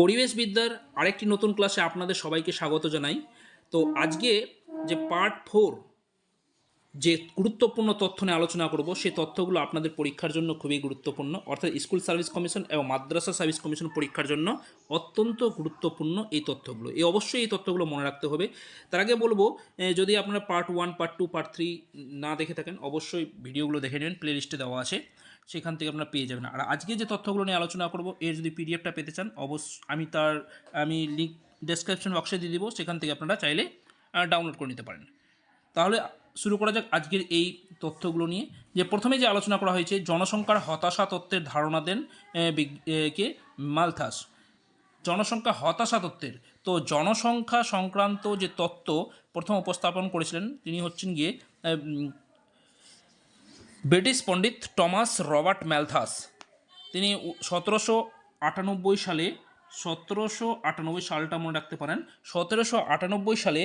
পরিবেশবিদ্যার আরেকটি নতুন ক্লাসে আপনাদের সবাইকে স্বাগত জানাই। তো আজকে যে পার্ট ফোর যে গুরুত্বপূর্ণ তথ্য নিয়ে আলোচনা করব, সেই তথ্যগুলো আপনাদের পরীক্ষার জন্য খুবই গুরুত্বপূর্ণ। অর্থাৎ স্কুল সার্ভিস কমিশন এবং মাদ্রাসা সার্ভিস কমিশন পরীক্ষার জন্য অত্যন্ত গুরুত্বপূর্ণ এই তথ্যগুলো। এই অবশ্যই এই তথ্যগুলো মনে রাখতে হবে। তার আগে বলব যদি আপনারা part one part two part three না দেখে থাকেন, অবশ্যই ভিডিওগুলো দেখে নেবেন প্লে লিস্টে দেওয়া আছে। সেখান থেকে আপনারা পেয়ে যাবেন। আর আজকে যে তথ্যগুলো নিয়ে আলোচনা করব, এর যদি পিডিএফটা পেতে চান, অবশ্য আমি তার, আমি লিঙ্ক ডেসক্রিপশন বক্সে দিয়ে দিব, সেখান থেকে আপনারা চাইলে ডাউনলোড করে নিতে পারেন। তাহলে শুরু করা যাক আজকের এই তথ্যগুলো নিয়ে। যে প্রথমে যে আলোচনা করা হয়েছে, জনসংখ্যার হতাশা তত্ত্বের ধারণা দেন কে? মালথাস। জনসংখ্যা হতাশা তত্ত্বের। তো জনসংখ্যা সংক্রান্ত যে তত্ত্ব প্রথম উপস্থাপন করেছিলেন, তিনি হচ্ছেন গিয়ে ব্রিটিশ পণ্ডিত টমাস রবার্ট ম্যালথাস। তিনি সতেরোশো আটানব্বই সালে, সতেরোশো আটানব্বই সালটা মনে রাখতে পারেন, সতেরোশো আটানব্বই সালে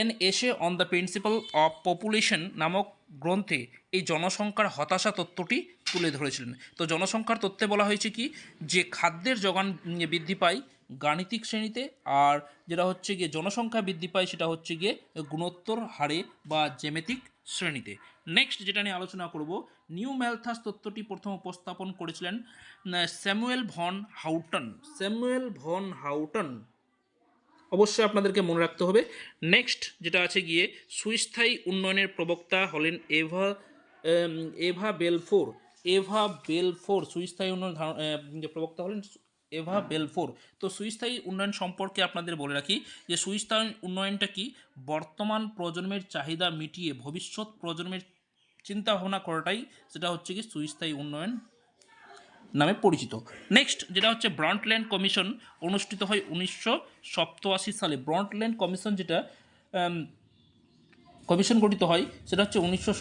an essay on the principle of population নামক গ্রন্থে এই জনসংখ্যার হতাশা তত্ত্বটি তুলে ধরেছিলেন। তো জনসংখ্যার তত্ত্বে বলা হয়েছে কি? যে খাদ্যের যোগান বৃদ্ধি পায় গাণিতিক শ্রেণীতে, আর যেটা হচ্ছে গিয়ে জনসংখ্যা বৃদ্ধি পায় সেটা হচ্ছে গিয়ে গুণোত্তর হারে বা জ্যামিতিক শ্রেণীতে। নেক্সট যেটা নিয়ে আলোচনা করব, নিউ ম্যালথাস তত্ত্বটি প্রথম উপস্থাপন করেছিলেন Samuel Von Houghton. Samuel Von Houghton. অবশ্যই আপনাদেরকে মনে রাখতে হবে। নেক্সট যেটা আছে গিয়ে, সুস্থায়ী উন্নয়নের প্রবক্তা হলেন এভা এভা বেলফোর। এভা বেলফোর, সুস্থায়ী উন্নয়ন প্রবক্তা হলেন এভা বেলফোর তো সুস্থায়ী উন্নয়ন সম্পর্কে আপনাদের বলে রাখি যে সুস্থায়ী উন্নয়নটা কি? বর্তমান প্রজন্মের চাহিদা মিটিয়ে ভবিষ্যৎ প্রজন্মের চিন্তা ভাবনা করাটাই সেটা হচ্ছে কি সুস্থায়ী উন্নয়ন নামে পরিচিত। নেক্সট যেটা হচ্ছে ব্রন্টল্যান্ড কমিশন অনুষ্ঠিত হয় উনিশশো সালে। ব্রন্টল্যান্ড কমিশন যেটা কমিশন গঠিত হয়, সেটা হচ্ছে উনিশশো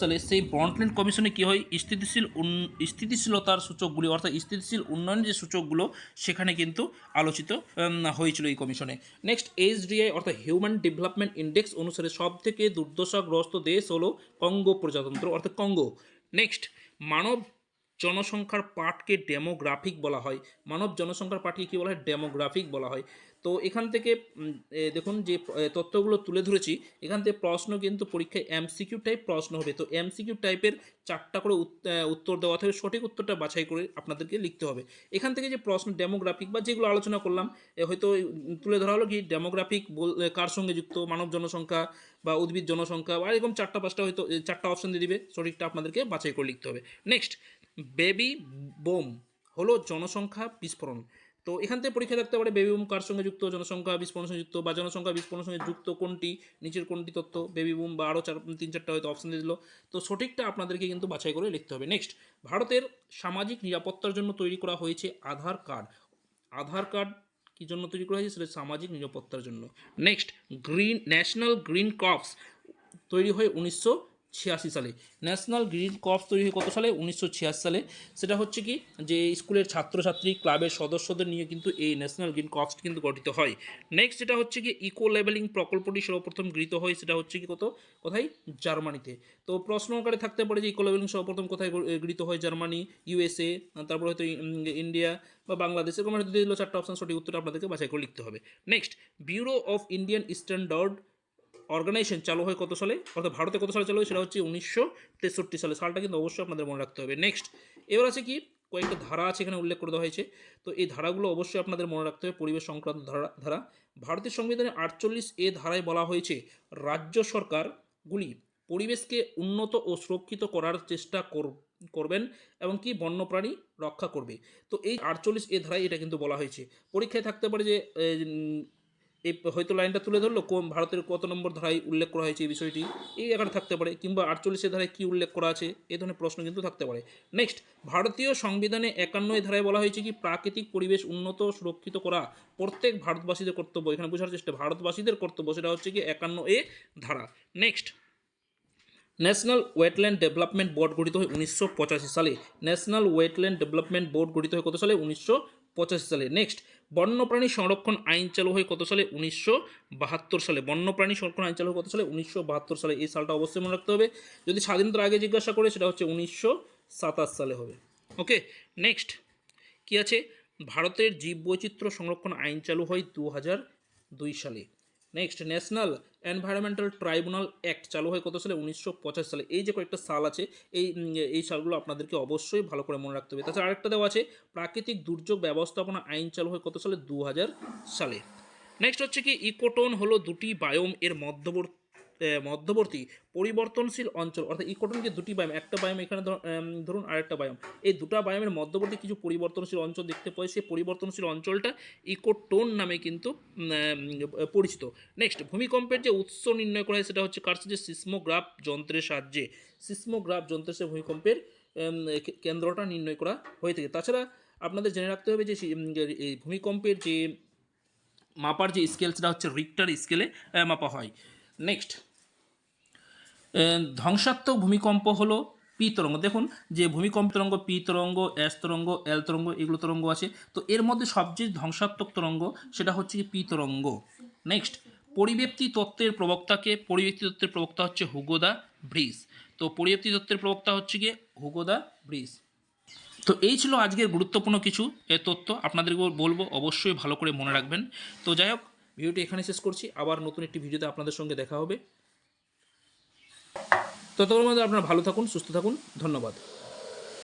সালে। সেই ব্রন্টল্যান্ড কমিশনে কী হয়? স্থিতিশীল স্থিতিশীলতার সূচকগুলি, অর্থাৎ স্থিতিশীল উন্নয়নের যে সূচকগুলো, সেখানে কিন্তু আলোচিত হয়েছিল এই কমিশনে। নেক্সট এইচডিআই অর্থাৎ হিউম্যান ডেভেলপমেন্ট ইন্ডেক্স অনুসারে সব থেকে দুর্দশাগ্রস্ত দেশ হলো কঙ্গো প্রজাতন্ত্র, অর্থাৎ কঙ্গো। নেক্সট মানব জনসংখ্যার পাঠকে ডেমোগ্রাফিক বলা হয়। মানব জনসংখ্যার পাঠকে কী বলা হয়? ডেমোগ্রাফিক বলা হয়। তো এখান থেকে দেখুন যে তথ্যগুলো তুলে ধরেছি, এখান থেকে প্রশ্ন কিন্তু পরীক্ষায় এমসিকিউ টাইপ প্রশ্ন হবে। তো এমসিকিউ টাইপের চারটা করে উত- উত্তর দেওয়া থাকবে, সঠিক উত্তরটা বাছাই করে আপনাদেরকে লিখতে হবে। এখান থেকে যে প্রশ্ন ডেমোগ্রাফিক বা যেগুলো আলোচনা করলাম হয়তো তুলে ধরা হলো কি ডেমোগ্রাফিক কার সঙ্গে যুক্ত, মানব জনসংখ্যা বা উদ্ভিদ জনসংখ্যা, বা এরকম চারটা পাঁচটা হয়তো চারটা অপশন দিয়ে দিবে, সঠিকটা আপনাদেরকে বাছাই করে লিখতে হবে। নেক্সট বেবি বোম হলো জনসংখ্যা বিস্ফোরণ। তো এখান থেকে পরীক্ষা থাকতে পারে বেবি বুম কার সঙ্গে যুক্ত? জনসংখ্যা বিস্ফোরণের সঙ্গে যুক্ত বা জনসংখ্যা বিস্ফোরণের সঙ্গে যুক্ত কোনটি? নিচের কোনটি তথ্য? বেবি বুম বা আরও চার, তিন, চারটা হয়তো অপশন দিয়ে দিল। তো সঠিকটা আপনাদেরকে কিন্তু বাছাই করে লিখতে হবে। নেক্সট ভারতের সামাজিক নিরাপত্তার জন্য তৈরি করা হয়েছে আধার কার্ড। আধার কার্ড কী জন্য তৈরি করা হয়েছে? সেটা সামাজিক নিরাপত্তার জন্য। Next green national green corps তৈরি হয় উনিশশো ছিয়াশি সালে। ন্যাশনাল গ্রিন ক্রপস তৈরি হয় কত সালে? উনিশশো ছিয়াশি সালে। সেটা হচ্ছে কি যে, স্কুলের ছাত্রছাত্রী, ক্লাবের সদস্যদের নিয়ে কিন্তু এই ন্যাশনাল গ্রিন ক্রপস কিন্তু গঠিত হয়। নেক্সট যেটা হচ্ছে কি ইকো লেভেলিং প্রকল্পটি সর্বপ্রথম গৃহীত হয়, সেটা হচ্ছে কি কত? কোথায়? জার্মানিতে। তো প্রশ্ন আকারে থাকতে পারে যে ইকো লেভেলিং সর্বপ্রথম কোথায় গৃহীত হয়? জার্মানি ইউএসএ তারপর হয়তো ইন্ডিয়া বা বাংলাদেশ, এরকম দিল চারটা অপশন সঠিক উত্তর আপনাদেরকে বাছাই করে লিখতে হবে। Next bureau of Indian standard organisation চালু হয় কত সালে? অর্থাৎ ভারতে কত সালে চালু হয়? সেটা হচ্ছে উনিশশো তেষট্টি সালে। সালটা কিন্তু অবশ্যই আপনাদের মনে রাখতে হবে। নেক্সট এবার আছে কি? কয়েকটা ধারা আছে এখানে উল্লেখ করে দেওয়া হয়েছে। তো এই ধারাগুলো অবশ্যই আপনাদের মনে রাখতে হবে। পরিবেশ সংক্রান্ত ধারা ধারা। ভারতের সংবিধানে আটচল্লিশ এ ধারায় বলা হয়েছে, রাজ্য সরকারগুলি পরিবেশকে উন্নত ও সুরক্ষিত করার চেষ্টা কর- করবেন এবং কি বন্যপ্রাণী রক্ষা করবে। তো এই আটচল্লিশ এ ধারায় এটা কিন্তু বলা হয়েছে। পরীক্ষায় থাকতে পারে যে এই হয়তো লাইনটা তুলে ধরলো, কোন ভারতের কত নম্বর ধারায় উল্লেখ করা হয়েছে এই বিষয়টি, এই জায়গাটা থাকতে পারে, কিংবা আটচল্লিশের ধারায় কী উল্লেখ করা আছে এই ধরনের প্রশ্ন কিন্তু থাকতে পারে। নেক্সট ভারতীয় সংবিধানে একান্ন এ ধারায় বলা হয়েছে কি, প্রাকৃতিক পরিবেশ উন্নত, সুরক্ষিত করা প্রত্যেক ভারতবাসীদের কর্তব্য। এখানে বোঝার চেষ্টা, ভারতবাসীদের কর্তব্য, সেটা হচ্ছে কি একান্ন এ ধারা। Next national wetland development board গঠিত হয় উনিশশো পঁচাশি সালে। ন্যাশনাল ওয়েটল্যান্ড ডেভেলপমেন্ট বোর্ড গঠিত হয় কত সালে? উনিশশো পঁচাশি সালে। নেক্সট বন্যপ্রাণী সংরক্ষণ আইন চালু হয় কত সালে? উনিশশো বাহাত্তর সালে। বন্যপ্রাণী সংরক্ষণ আইন চালু হয় কত সালে? উনিশশো বাহাত্তর সালে। এই সালটা অবশ্যই মনে রাখতে হবে। যদি স্বাধীনতার আগে জিজ্ঞাসা করে, সেটা হচ্ছে উনিশশো সাতাশ সালে হবে। ওকে নেক্সট কি আছে? ভারতের জীববৈচিত্র্য সংরক্ষণ আইন চালু হয় দু হাজার দুই সালে। Next national environmental tribunal act চালু হয় কত সালে? উনিশশো পঁচাশি সালে। এই যে কয়েকটা সাল আছে, এই এই সালগুলো আপনাদেরকে অবশ্যই ভালো করে মনে রাখতে হবে। তাছাড়া আরেকটা দেওয়া আছে, প্রাকৃতিক দুর্যোগ ব্যবস্থাপনা আইন চালু হয় কত সালে? দু হাজার সালে। নেক্সট হচ্ছে কি, ইকোটোন হলো দুটি বায়োম এর মধ্যবর্তী মধ্যবর্তী পরিবর্তনশীল অঞ্চল, অর্থাৎ ইকোটোন যে দুটি বায়োম, একটা বায়োম এখানে ধরুন আরেকটা বায়োম, এই দুটা বায়োমের মধ্যবর্তী কিছু পরিবর্তনশীল অঞ্চল দেখতে পাই, সেই পরিবর্তনশীল অঞ্চলটা ইকোটোন নামে কিন্তু পরিচিত। নেক্সট ভূমিকম্পের যে উৎস নির্ণয় করা হয়, সেটা হচ্ছে কার সাহায্যে? সিসমোগ্রাফ যন্ত্রের সাহায্যে। সিসমোগ্রাফ যন্ত্রের সে ভূমিকম্পের কেন্দ্রটা নির্ণয় করা হয়ে থাকে। তাছাড়া আপনাদের জেনে রাখতে হবে যে ভূমিকম্পের যে মাপার যে স্কেল, সেটা হচ্ছে রিক্টার স্কেলে মাপা হয়। নেক্সট ধ্বংসাত্মক ভূমিকম্প হলো পি তরঙ্গ। দেখুন যে ভূমিকম্প তরঙ্গ, পি তরঙ্গ, এস তরঙ্গ, এল তরঙ্গ, এগুলো তরঙ্গ আছে। তো এর মধ্যে সবচেয়ে ধ্বংসাত্মক তরঙ্গ সেটা হচ্ছে কি পি তরঙ্গ। নেক্সট পরিব্যক্তি তত্ত্বের প্রবক্তাকে, পরিব্যক্তি তত্ত্বের প্রবক্তা হচ্ছে হুগোদা ব্রিজ তো পরিব্যক্তি তত্ত্বের প্রবক্তা হচ্ছে গিয়ে হুগোদা ব্রিজ তো এই ছিল আজকের গুরুত্বপূর্ণ কিছু এ তথ্য। আপনাদেরকে বলব, অবশ্যই ভালো করে মনে রাখবেন। তো যাই হোক, ভিডিওটি এখানে শেষ করছি। আবার নতুন একটি ভিডিওতে আপনাদের সঙ্গে দেখা হবে। ততক্ষণ মধ্যে আপনারা ভালো থাকুন সুস্থ থাকুন। ধন্যবাদ।